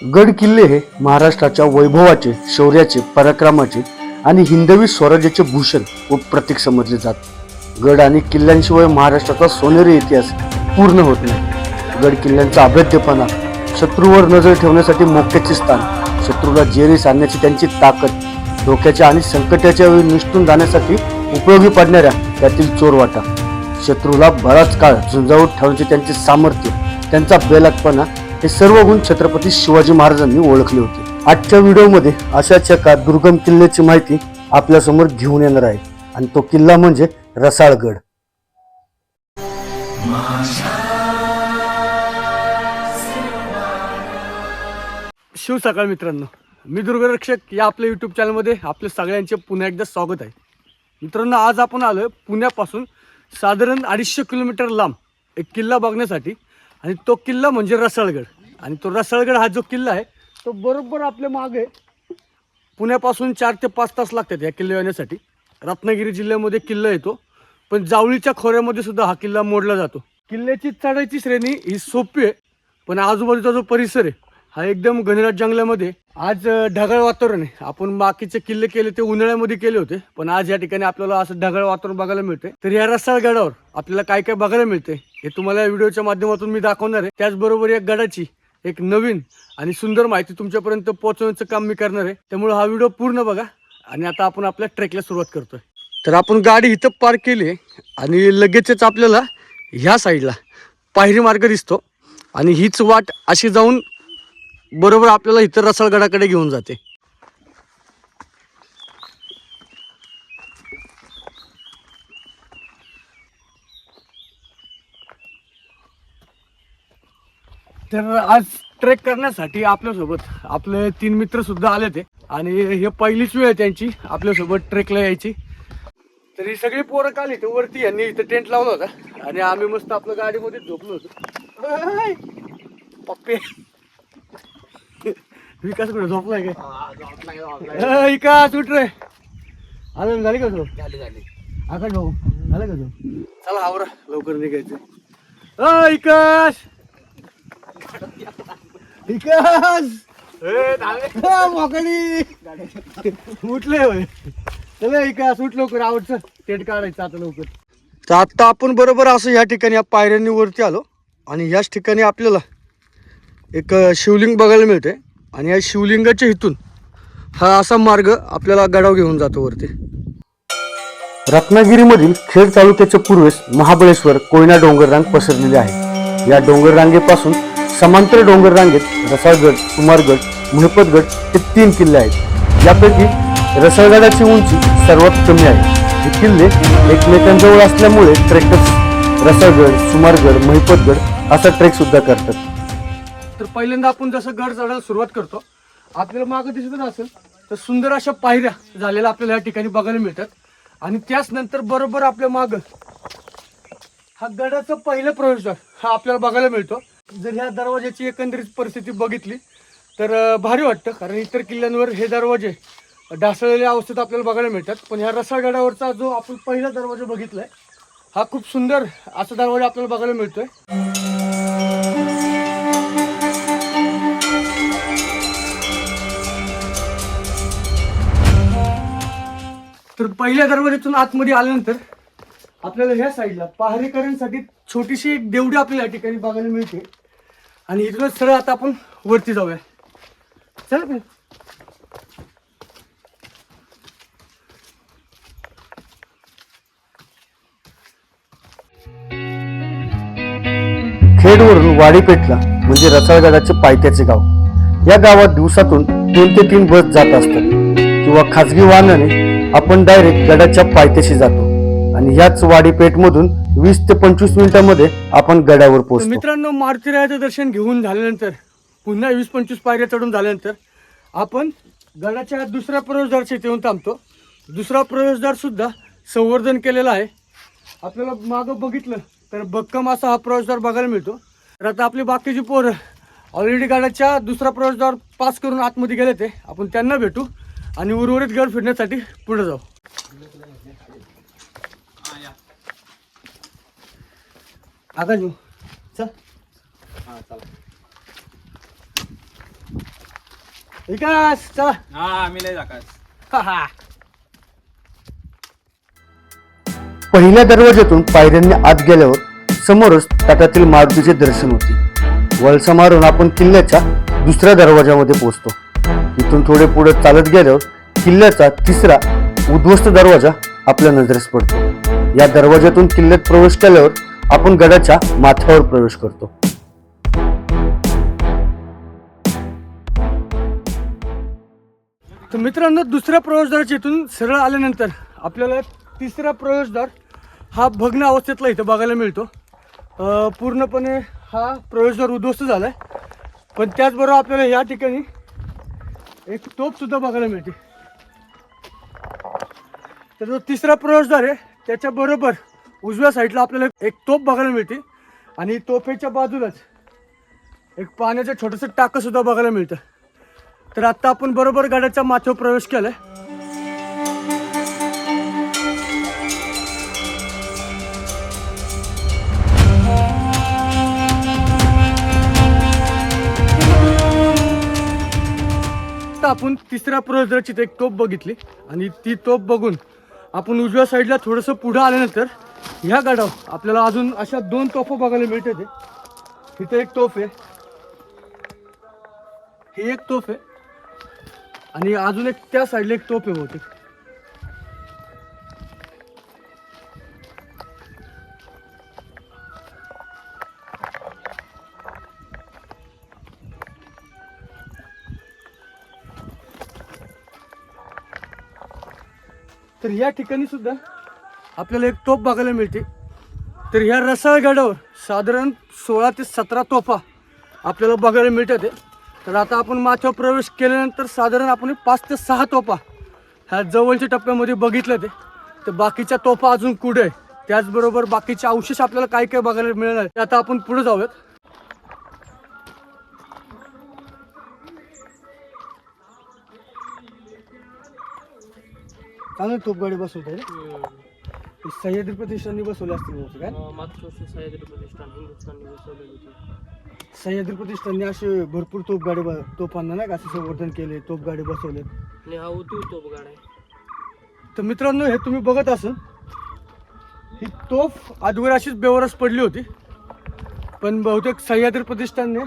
गड किल्ले हे महाराष्ट्राच्या वैभवाचे शौर्याचे पराक्रमाचे आणि हिंदवी स्वराज्याचे भूषण व प्रतीक समजले जात. गड आणि किल्ल्यांशिवाय महाराष्ट्राचा सोनेरी इतिहास पूर्ण होत नाही. गड किल्ल्यांचा अभेद्यपणा शत्रूवर नजर ठेवण्यासाठी मोक्याचे स्थान शत्रूला जेरीस आणण्याची त्यांची ताकद धोक्याच्या आणि संकटाच्या वेळी निष्ठून जाण्यासाठी उपयोगी पडणाऱ्या त्यातील चोरवाटा शत्रूला बराच काळ झुंजावून ठेवण्याचे त्यांचे सामर्थ्य त्यांचा बेलाटपणा हे सर्व गुण छत्रपती शिवाजी महाराजांनी ओळखले होते. आजच्या व्हिडिओमध्ये अशाच एका दुर्गम किल्ल्याची माहिती आपल्यासमोर घेऊन येणार आहे. आणि तो किल्ला म्हणजे रसाळगड. शिव सकाळ मित्रांनो. मी दुर्गरक्षक या आपल्या यूट्यूब चॅनलमध्ये आपल्या सगळ्यांचे पुन्हा एकदा स्वागत आहे. मित्रांनो आज आपण आलो पुण्यापासून साधारण अडीचशे किलोमीटर लांब एक किल्ला बघण्यासाठी. आणि तो किल्ला म्हणजे रसाळगड. आणि तो रसाळगड हा जो किल्ला आहे तो बरोबर आपल्या मागे पुण्यापासून चार ते पाच तास लागतात या किल्ला येण्यासाठी. रत्नागिरी जिल्ह्यामध्ये किल्ला येतो पण जावळीच्या खोऱ्यामध्ये सुद्धा हा किल्ला मोडला जातो. किल्ल्याची चढाईची श्रेणी ही सोपी आहे पण आजूबाजूचा जो परिसर आहे हा एकदम घनराज जंगलामध्ये. आज ढगाळ वातावरण आहे. आपण बाकीचे किल्ले केले ते उन्हाळ्यामध्ये केले होते. पण आज या ठिकाणी आपल्याला असं ढगाळ वातावरण बघायला मिळते तर या रसाळ गडावर आपल्याला काय काय बघायला मिळते हे तुम्हाला व्हिडिओच्या माध्यमातून मी दाखवणार आहे. त्याचबरोबर या गडाची एक नवीन आणि सुंदर माहिती तुमच्यापर्यंत पोहोचवण्याचं काम मी करणार आहे. त्यामुळे हा व्हिडिओ पूर्ण बघा आणि आता आपण आपल्या ट्रेकला सुरुवात करतोय. तर आपण गाडी इथं पार्क केली आहे आणि लगेचच आपल्याला ह्या साईडला पायरी मार्ग दिसतो आणि हीच वाट अशी जाऊन बरोबर आपल्याला इतर रसाळगडाकडे घेऊन जाते. तर आज ट्रेक करण्यासाठी आपल्यासोबत आपले तीन मित्र सुद्धा आले ते आणि हे पहिलीच वेळ आहे त्यांची आपल्यासोबत ट्रेकला यायची. तर ही सगळी पोरं काली ते वरती यांनी इथं टेंट लावला होता. आणि आम्ही मस्त आपल्या गाडीमध्ये झोपलो होतो. पप्पे! विकास कुठे? झोपलाय काय? विकास उठ रे. आलं झाली का झोप? झाली झाली. आकाश भाऊ झालं का झोप? चला आवरा. लवकर निघायचं. विकास. विकास. मोकळी. उठले होय. चला विकास उठ लवकर. आवडचं टेंट काढायचं आता लवकर. तर आता आपण बरोबर असं या ठिकाणी या पायऱ्यांनी वरती आलो आणि याच ठिकाणी आपल्याला एक शिवलिंग बघायला मिळते आणि या शिवलिंगाच्या इथून हा असा मार्ग आपल्याला गडाव घेऊन जातो वरती. रत्नागिरीमधील खेड तालुक्याच्या पूर्वेस महाबळेश्वर कोयना डोंगर रांग पसरलेली आहे. या डोंगर रांगेपासून समांतर डोंगर रांगेत रसाळगड कुमारगड मुहपतगड हे तीन किल्ले आहेत. यापैकी रसाळगडाची उंची सर्वात कमी आहे. हे किल्ले एकमेकांजवळ असल्यामुळे ट्रेकर्स रसाळगड सुमारगड महिपतगड असा ट्रेक सुद्धा करतात. तर पहिल्यांदा आपण जसं गड चढायला सुरुवात करतो आपल्याला मागं दिसतच असेल तर सुंदर अशा पायऱ्या झालेल्या आपल्याला या ठिकाणी बघायला मिळतात. आणि त्याच नंतर बरोबर आपल्या मागं हा गडाचा पहिला प्रवेशद्वार हा आपल्याला बघायला मिळतो. जर ह्या दरवाजाची एकंदरीत परिस्थिती बघितली तर भारी वाटतं कारण इतर किल्ल्यांवर हे दरवाजे ढासळलेल्या अवस्थेत आपल्याला बघायला मिळतात. पण ह्या रसाळगडावरचा जो आपण पहिला दरवाजा बघितलाय हा खूप सुंदर असा दरवाजा आपल्याला बघायला मिळतोय. तर पहिल्या दरवाज्यातून आतमध्ये आल्यानंतर आपल्याला ह्या साईडला पहारेकऱ्यांसाठी छोटीशी एक देवडी आपल्याला या ठिकाणी बघायला मिळते. आणि इथूनच सरळ आता आपण वरती जाऊया. चला खेडवरून वाडीपेठला म्हणजे रसाळगडाचे पायथ्याचे गाव. या गावात दिवसातून दोन ते तीन बस जात असतात. किंवा खाजगी वाहनाने आपण डायरेक्ट गडाच्या पायथ्याशी जातो. आणि ह्याच वाडीपेठ मधून वीस ते पंचवीस मिनिटांमध्ये आपण गडावर पोहोचतो. मित्रांनो मारुतीरायाचं दर्शन घेऊन झाल्यानंतर पुन्हा वीस पंचवीस पायऱ्या चढून झाल्यानंतर आपण गडाच्या दुसऱ्या प्रवेशद्वारच्या इथे येऊन थांबतो. दुसरा प्रवेशद्वार सुद्धा संवर्धन केलेला आहे. आपल्याला मागं बघितलं तर भक्कम असा हा प्रवेशद्वार बघायला मिळतो. तर आता आपली बाकीची पोरं ऑलरेडी गाड्याच्या दुसरा प्रवेशद्वार पास करून आतमध्ये गेले ते. आपण त्यांना भेटू. आणि उर्वरित गड फिरण्यासाठी पुढे जाऊ. आकाश भाऊ चल. हा चला विकास चला. हा मी लय जाकास हा, हा. पहिल्या दरवाज्यातून पायऱ्यांनी आत गेल्यावर समोरच तटातील मारुतीचे दर्शन होते. वळसा मारून आपण किल्ल्याच्या दुसऱ्या दरवाजामध्ये पोहोचतो. इथून थोडे पुढे चालत गेल्यावर किल्ल्याचा तिसरा उद्ध्वस्त दरवाजा आपल्या नजरेस पडतो. या दरवाज्यातून किल्ल्यात प्रवेश केल्यावर आपण गडाच्या माथ्यावर प्रवेश करतो. तर मित्रांनो दुसऱ्या प्रवेशद्वाराच्या इथून सरळ आल्यानंतर आपल्याला तिसरा प्रवेशद्वार हा भग्न अवस्थेतला इथं बघायला मिळतो. पूर्णपणे हा प्रवेशद्वार उद्ध्वस्त झाला आहे पण त्याचबरोबर आपल्याला या ठिकाणी एक तोपसुद्धा बघायला मिळते. तर जो तिसरा प्रवेशद्वार आहे त्याच्याबरोबर उजव्या साईडला आपल्याला एक तोप बघायला मिळते. आणि तोफेच्या बाजूलाच एक पाण्याचं छोटंसं टाकंसुद्धा बघायला मिळतं. तर आता आपण बरोबर गाड्याच्या माथ्यावर प्रवेश केला आहे आता आपण तिसऱ्या प्रवेशद्वाराची एक तोप बघितली. आणि ती तोप बघून आपण उजव्या साईडला थोडंसं पुढं आल्यानंतर ह्या गाडावर आपल्याला अजून अशा दोन तोफा बघायला मिळते ते तिथे एक तोफ आहे. ही एक तोफ आहे. आणि अजून एक त्या साईडला एक तोफ आहे बहुतेक. तर या ठिकाणी सुद्धा आपल्याला एक टोप बघायला मिळते. तर ह्या रसाळगडावर साधारण सोळा ते सतरा तोफा आपल्याला बघायला मिळतात तर आता आपण माथ्यावर प्रवेश केल्यानंतर साधारण आपण पाच ते सहा तोफा ह्या जवळच्या टप्प्यामध्ये बघितलं ते तर बाकीच्या तोफा अजून कुठे? आहे त्याचबरोबर बाकीचे अवशेष आपल्याला काय काय बघायला मिळणार? आता आपण पुढे जाऊयात. चांगलं तोप गाडी बसवत. सह्याद्री प्रतिष्ठाननी बसवले असतील बहुतेक, काय? मागच्या वर्षी सह्याद्री प्रतिष्ठान हिंदुस्थानने बसवलेली होती. सह्याद्री प्रतिष्ठानने असे भरपूर तोप गाडी तोफांना नाही का असं संवर्धन केले तोप गाडी बसवले. आणि हा उतू तोप गाडा आहे. तर मित्रांनो हे तुम्ही बघत असाल ही तोफ अगोदर अशीच बेवरस पडली होती. पण बहुतेक सह्याद्री प्रतिष्ठानने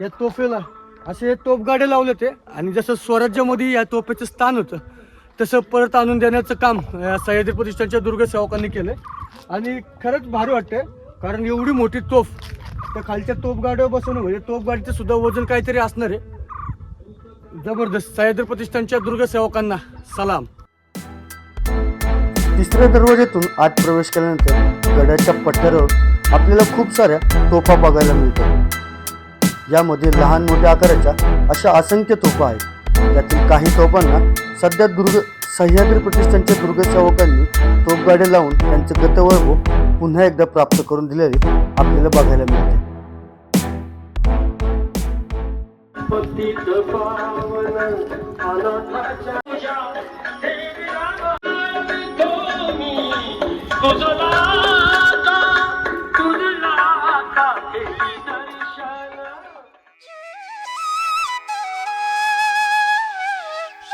या तोफेला असे तोफगाडे लावले होते. आणि जसं स्वराज्यामध्ये या तोफेचं स्थान होतं तसं परत आणून देण्याचं काम सह्याद्री प्रतिष्ठानच्या दुर्ग सेवकांनी केलं आणि खरंच भारी वाटतंय कारण एवढी मोठी तोफ त्या खालच्या तोफगाड्यावर बसवणं म्हणजे तोफगाडीचं सुद्धा वजन काहीतरी असणार आहे. जबरदस्त सह्याद्री प्रतिष्ठानच्या दुर्ग सेवकांना सलाम. तिसऱ्या दरवाज्यातून आत प्रवेश केल्यानंतर गडाच्या पठारावर आपल्याला खूप साऱ्या तोफा बघायला मिळतात. यामध्ये लहान मोठ्या आकाराच्या अशा असंख्य तोफा आहेत. त्यातील काही तोफांना सध्या दुर्ग सह्याद्री प्रतिष्ठानच्या दुर्गसेवकांनी तोफगाड्या लावून त्यांचे गतवैभव पुन्हा एकदा प्राप्त करून दिलेले आपल्याला बघायला मिळते.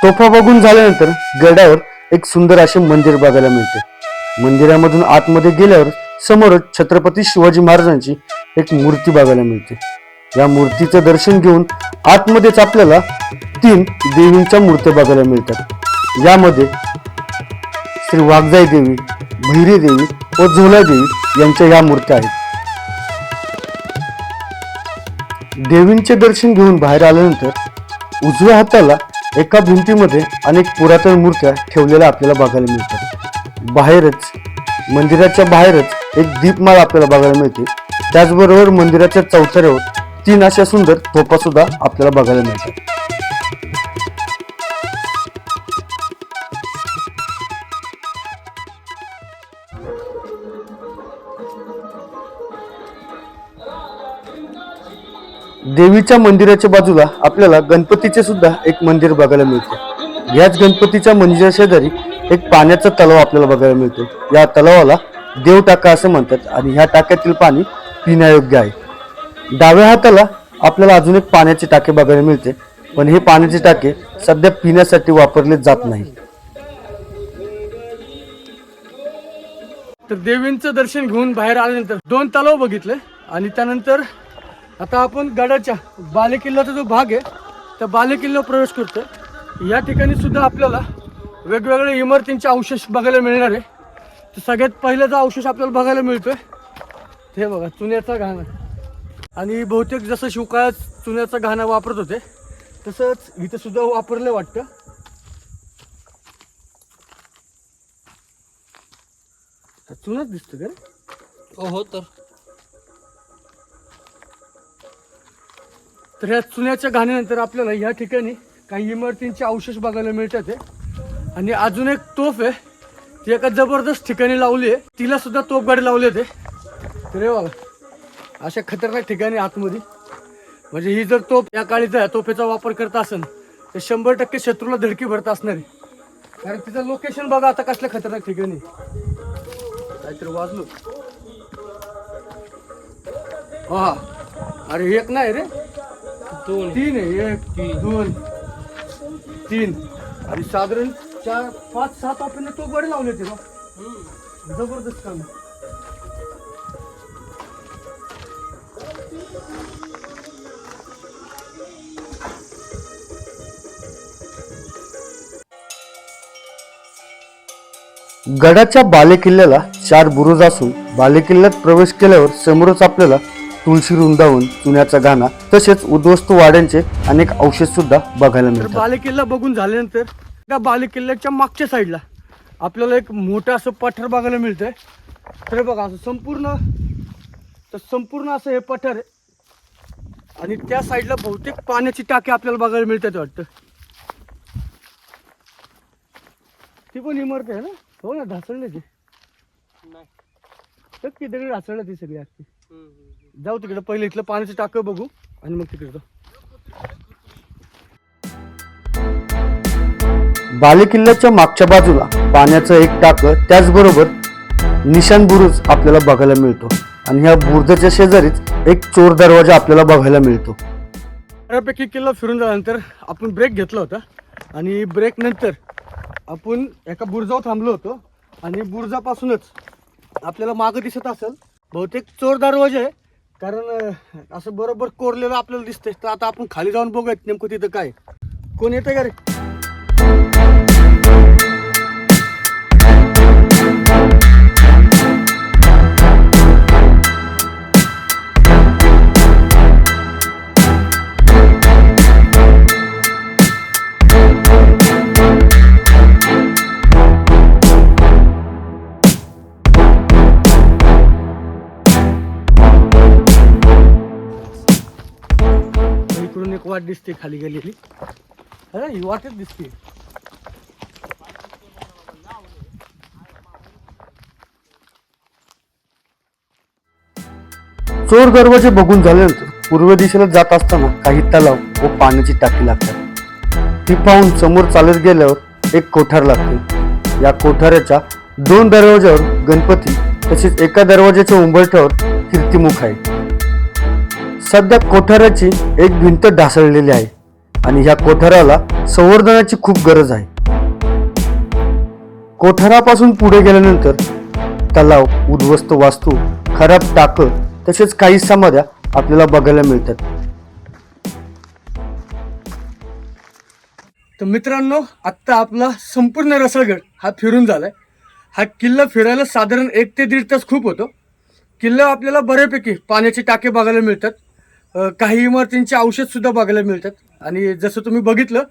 तोफा बघून झाल्यानंतर गडावर एक सुंदर असे मंदिर बघायला मिळते. मंदिरामधून आतमध्ये गेल्यावर समोरच छत्रपती शिवाजी महाराजांची एक मूर्ती बघायला मिळते. या मूर्तीचं दर्शन घेऊन आतमध्येच आपल्याला तीन देवींच्या मूर्त्या बघायला मिळतात. यामध्ये श्री वाघजाई देवी भैरी देवी व झोला देवी यांच्या या मूर्त्या आहेत. देवींचे दर्शन घेऊन बाहेर आल्यानंतर उजव्या हाताला एका भिंतीमध्ये अनेक पुरातन मूर्त्या ठेवलेल्या आपल्याला बघायला मिळतात. बाहेरच मंदिराच्या बाहेरच एक दीपमाळ आपल्याला बघायला मिळते. त्याचबरोबर मंदिराच्या चौथऱ्यावर तीन अशा सुंदर तोपा सुद्धा आपल्याला बघायला मिळतात. देवीच्या मंदिराच्या बाजूला आपल्याला गणपतीचे सुद्धा एक मंदिर बघायला मिळते. याच गणपतीच्या मंदिरा शेजारी एक पाण्याचा तलाव आपल्याला बघायला मिळतो. या तलावाला देव टाका असं म्हणतात आणि ह्या टाक्यातील पाणी पिण्यायोग्य आहे. डाव्या हाताला आपल्याला अजून एक पाण्याचे टाके बघायला मिळते पण हे पाण्याचे टाके सध्या पिण्यासाठी वापरले जात नाही तर देवींचं दर्शन घेऊन बाहेर आल्यानंतर दोन तलाव बघितले आणि त्यानंतर आता आपण गडाच्या बालेकिल्ल्याचा जो भाग आहे त्या बालेकिल्ल्यावर प्रवेश करतो या ठिकाणी सुद्धा आपल्याला वेगवेगळ्या इमारतींचे अवशेष बघायला मिळणार आहे. तर सगळ्यात पहिला जो अवशेष आपल्याला बघायला मिळतोय ते बघा चुन्याचा घाणा. आणि बहुतेक जसं शिवकाळात चुन्याचा घाणा वापरत होते तसंच इथं सुद्धा वापरलं वाटतं. चुनाच दिसतं का हो हो तर. तर ह्या चुन्याच्या घाण्यानंतर आपल्याला या ठिकाणी काही इमारतींचे अवशेष बघायला मिळतात आहे. आणि अजून एक तोफ आहे. ती एका जबरदस्त ठिकाणी लावली आहे. तिला सुद्धा तोफ गाडी लावली ते तर बघा. अशा खतरनाक ठिकाणी आतमध्ये. म्हणजे ही जर तोफ या काळी जर तोफेचा वापर करत असेल तर शंभर टक्के शत्रूला धडकी भरत असणार आहे. कारण तिचं लोकेशन बघा आता कसल्या खतरनाक ठिकाणी. काहीतरी वाजलो. हा. अरे एक नाही रे. तीन आहे एक दोन तीन. आणि साधारण? चार पाच सात आपण तो बरे लावले ते ना जबरदस्त काम. गडाच्या बालेकिल्ल्याला चार बुरुज असून बालेकिल्ल्यात प्रवेश केल्यावर समोरच आपल्याला तुळशी वृंदावन चुन्याचा गाणा तसेच उद्ध्वस्त वाड्यांचे अनेक अवशेष सुद्धा बघायला तर मिळतात. बालेकिल्ला बघून झाल्यानंतर त्या बालेकिल्ल्याच्या मागच्या साईडला आपल्याला एक मोठं असं पठार बघायला मिळतंय. तर बघा असं संपूर्ण तर संपूर्ण असं हे पठार आहे. आणि त्या साईडला बहुतेक पाण्याची टाकी आपल्याला बघायला मिळतात वाटतं. ती पण इमारत आहे ना? हो ना ढासळले ती. नाही. तर की दगडी ढासळलं ती सगळी आखी. जाऊ तिकडे पहिले इथलं पाण्याचं टाकं बघू आणि मग तिकडे जाऊ. बालेकिल्ल्याच्या मागच्या बाजूला पाण्याचं एक टाकं त्याचबरोबर निशाण बुरुज आपल्याला बघायला मिळतो. आणि ह्या बुरुजाच्या शेजारीच एक चोर दरवाजा आपल्याला बघायला मिळतो. बऱ्यापैकी किल्ला फिरून झाल्यानंतर आपण ब्रेक घेतला होता. आणि ब्रेक नंतर आपण एका बुरजावर थांबलो होतो. आणि बुरजापासूनच आपल्याला मागं दिसत असेल. बहुतेक चोर दरवाजा आहे. कारण असं बरोबर कोरलेलं आपल्याला दिसतंय. तर आता आपण खाली जाऊन बघूयात नेमकं तिथं काय कोण येतं का रे? खाली गेलेली. अरे ही वाटत दिसते. चोर दरवाजे बघून झाल्यानंतर पूर्व दिशेला जात असताना काही तलाव व पाण्याची टाकी लागतात. ती पाहून समोर चालत गेल्यावर एक कोठार लागते. या कोठाऱ्याच्या दोन दरवाज्यावर गणपती तसेच एका दरवाज्याच्या उंबरठ्यावर कीर्तिमुख आहे. सध्या कोठाराची एक भिंत ढासळलेली आहे आणि या कोठाराला संवर्धनाची खूप गरज आहे. कोठारापासून पुढे गेल्यानंतर तलाव उद्ध्वस्त वास्तू खराब टाकं तसेच काही समाध्या आपल्याला बघायला मिळतात. तर मित्रांनो आत्ता आपला संपूर्ण रसळगड हा फिरून झालाय. हा किल्ला फिरायला साधारण एक ते दीड तास खूप होतो. किल्ल्यावर आपल्याला बऱ्यापैकी पाण्याचे टाके बघायला मिळतात. काही इमारतींचे औषध सुद्धा बघायला मिळतात. आणि जसं तुम्ही बघितलं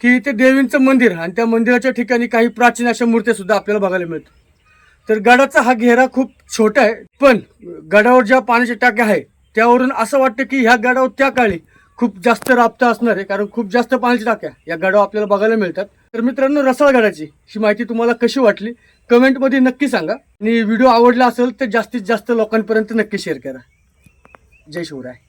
की इथे देवींचं मंदिर आणि त्या मंदिराच्या ठिकाणी काही प्राचीन अशा मूर्त्या सुद्धा आपल्याला बघायला मिळतात. तर गडाचा हा घेरा खूप छोटा आहे पण गडावर ज्या पाण्याचे टाके आहे त्यावरून असं वाटतं की ह्या गडावर त्या काळी खूप जास्त राबता असणार आहे कारण खूप जास्त पाण्याच्या टाक्या या गडावर आपल्याला बघायला मिळतात. तर मित्रांनो रसाळगडाची ही माहिती तुम्हाला कशी वाटली? कमेंटमध्ये नक्की सांगा. आणि व्हिडिओ आवडला असेल तर जास्तीत जास्त लोकांपर्यंत नक्की शेअर करा. जय शिवराय.